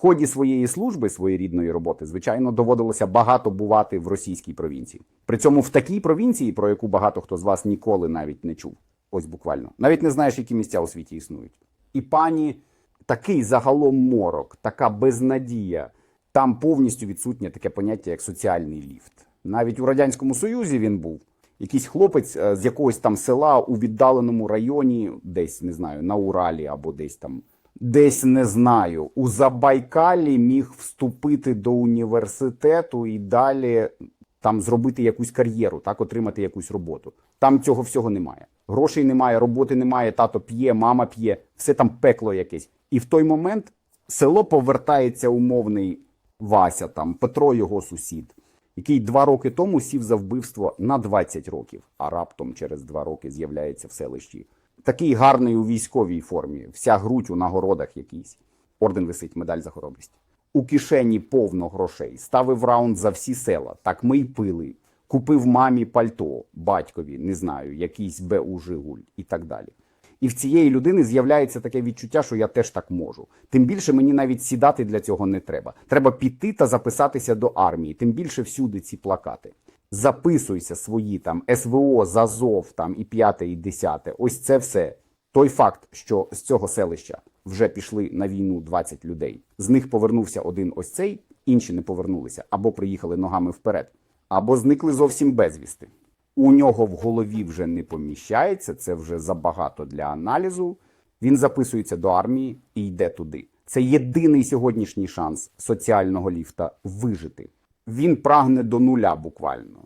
ході своєї служби, своєрідної роботи, звичайно, доводилося багато бувати в російській провінції. При цьому в такій провінції, про яку багато хто з вас ніколи навіть не чув. Ось буквально. Навіть не знаєш, які місця у світі існують. І пані такий загалом морок, така безнадія. Там повністю відсутнє таке поняття, як соціальний ліфт. Навіть у радянському союзі він був. Якийсь хлопець е, з якогось там села у віддаленому районі, десь не знаю, на Уралі або десь там, десь не знаю, у Забайкалі міг вступити до університету і далі там зробити якусь кар'єру, так отримати якусь роботу. Там цього всього немає. Грошей немає, роботи немає, тато п'є, мама п'є, все там пекло якесь. І в той момент село повертається умовний Вася, там Петро, його сусід, який два роки тому сів за вбивство на 20 років, а раптом через два роки з'являється в селищі. Такий гарний у військовій формі, вся грудь у нагородах якийсь. Орден висить, медаль за хоробрість. У кишені повно грошей, ставив раунд за всі села. Так ми й пили. Купив мамі пальто, батькові, не знаю, якийсь БУ Жигуль і так далі. І в цієї людини з'являється таке відчуття, що я теж так можу. Тим більше мені навіть сідати для цього не треба. Треба піти та записатися до армії. Тим більше всюди ці плакати. Записуйся свої там СВО, ЗАЗОВ там і п'яте, і десяте. Ось це все. Той факт, що з цього селища вже пішли на війну 20 людей. З них повернувся один ось цей, інші не повернулися або приїхали ногами вперед, або зникли зовсім безвісти. У нього в голові вже не поміщається, це вже забагато для аналізу. Він записується до армії і йде туди. Це єдиний сьогоднішній шанс соціального ліфта вижити. Він прагне до нуля буквально.